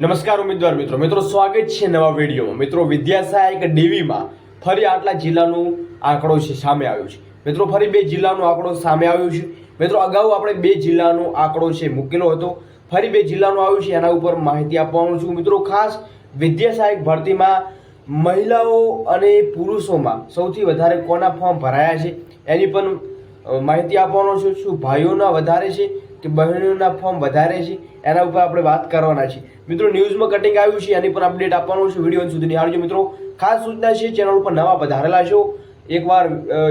નમસ્કાર ઉમેદવાર મિત્રો. મિત્રો, સ્વાગત છે નવા વિડીયોમાં. મિત્રો વિદ્યા સહાયક ડીવીમાં ફરી આટલા જિલ્લાનું આંકડો છે, સામે આવ્યો છે. મિત્રો, ફરી બે જિલ્લાનો આંકડો સામે આવ્યો છે. મિત્રો, અગાઉ આપણે બે જિલ્લાનો આંકડો છે મૂકેલો હતો. ફરી બે જિલ્લાનો આવ્યો છે, એના ઉપર માહિતી આપવાનું છું. મિત્રો, ખાસ વિદ્યા સહાયક ભરતીમાં મહિલાઓ અને પુરુષોમાં સૌથી વધારે કોના ફોર્મ ભરાયા છે? એની પણ માહિતી આપવાનો છું. શું ભાઈઓના વધારે છે? કે બહેનોના ફોર્મ વધારે છે, એના ઉપર આપણે વાત કરવાના છે. મિત્રો ન્યૂઝમાં કટિંગ આવ્યું છે, એની પણ અપડેટ આપવાનું છે વીડિયો સુધી નિહાળજો મિત્રો. ખાસ સૂચના છે ચેનલ ઉપર નવા પધારેલા છો, એકવાર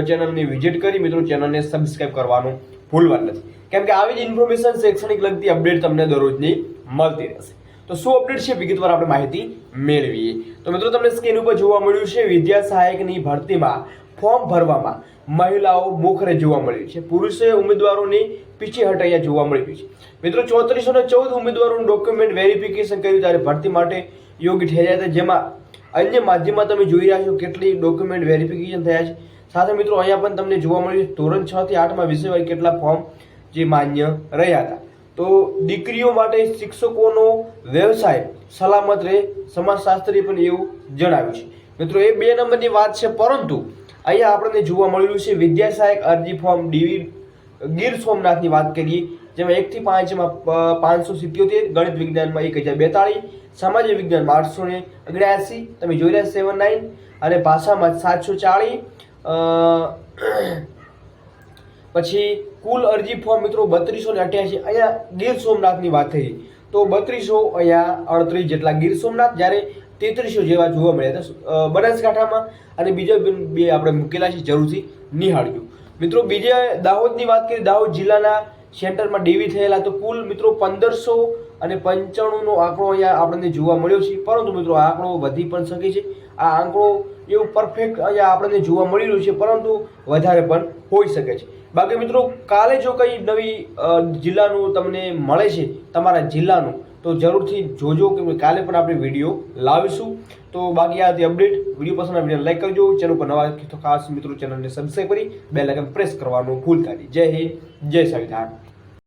ચેનલની વિઝિટ કરી, મિત્રો ચેનલને સબસ્ક્રાઈબ કરવાનું ભૂલવા નથી. કેમ કે આવી જ ઇન્ફોર્મેશન શૈક્ષણિક લગતી અપડેટ તમને દરરોજની મળતી રહેશે. તો શું અપડેટ છે, વિગતવાર આપણે માહિતી મેળવીએ. તો મિત્રો, તમને સ્ક્રીન ઉપર જોવા મળ્યું છે, વિદ્યા સહાયકની ભરતીમાં ફોર્મ ભરવામાં મહિલાઓ મોખરે જોવા મળ્યું છે. પુરુષે ઉમેદવારોની પીછી હટાયા જોવા મળ્યું છે. મિત્રો, ચોત્રીસો ને ચૌદ ઉમેદવારોનું ડોક્યુમેન્ટ વેરિફિકેશન કર્યું ત્યારે ભરતી માટે યોગ્ય ઠેર્યા હતા. જેમાં અન્ય માધ્યમમાં તમે જોઈ રહ્યા છો કેટલી ડોક્યુમેન્ટ વેરિફિકેશન થયા છે. સાથે મિત્રો, અહીંયા પણ તમને જોવા મળ્યું ધોરણ છ થી આઠમાં વિષયવાય કેટલા ફોર્મ જે માન્ય રહ્યા હતા. તો દીકરીઓ માટે શિક્ષકોનો વ્યવસાય સલામત રહે, સમાજશાસ્ત્રીએ પણ એવું જણાવ્યું છે. મિત્રો, એ બે નંબરની વાત છે, પરંતુ અહીંયા આપણને જોવા મળ્યું છે, વિદ્યા સહાયક અરજી ફોર્મ ડીવી ગીર સોમનાથની વાત કરીએ, જેમાં એકથી પાંચમાં પાંચસો સિત્યોતેર, ગણિત વિજ્ઞાનમાં એક હજાર બેતાળીસ, સામાજિક વિજ્ઞાનમાં આઠસો ને ઓગણ્યાસી તમે જોઈ રહ્યા સેવન નાઇન, અને ભાષામાં સાતસો ચાળીસ પછી કુલ અરજી ફોર્મ મિત્રો બત્રીસો ને અઠ્યાસી. અહીંયા ગીર સોમનાથની વાત થઈ. તો બત્રીસો અહીંયા અડત્રીસ જેટલા ગીર સોમનાથ, જ્યારે તેત્રીસો જેવા જોવા મળ્યા હતા. બનાસકાંઠામાં. અને બીજા બે આપણે મૂકેલા છે, જરૂરથી નિહાળજો. મિત્રો, બીજા દાહોદની વાત કરીએ. દાહોદ જિલ્લાના સેન્ટરમાં ડેવી થયેલા તો કુલ મિત્રો પંદરસો અને પંચાણુંનો આંકડો અહીંયા આપણને જોવા મળ્યો છે. પરંતુ મિત્રો, આ આંકડો વધી પણ શકે છે. આ આંકડો એવું પરફેક્ટ અહીંયા આપણને જોવા મળી રહ્યું છે, પરંતુ વધારે પણ હોઈ શકે છે. બાકી મિત્રો, કાલે જો કંઈ નવી જિલ્લાનું તમને મળે છે, તમારા જિલ્લાનું, તો જરૂરથી જોજો કે કાલે પણ આપણે વીડિયો લાવીશું. તો બાકી આ અપડેટ. વીડિયો પસંદ વીડિયો લાઈક કરજો. ચેનલ પર નવા ખાસ મિત્રો ચેનલને સબસ્ક્રાઈબ કરી બે લાઇકન પ્રેસ કરવાનું ભૂલતા નહીં. જય હિન્દ, જય સંવિધાન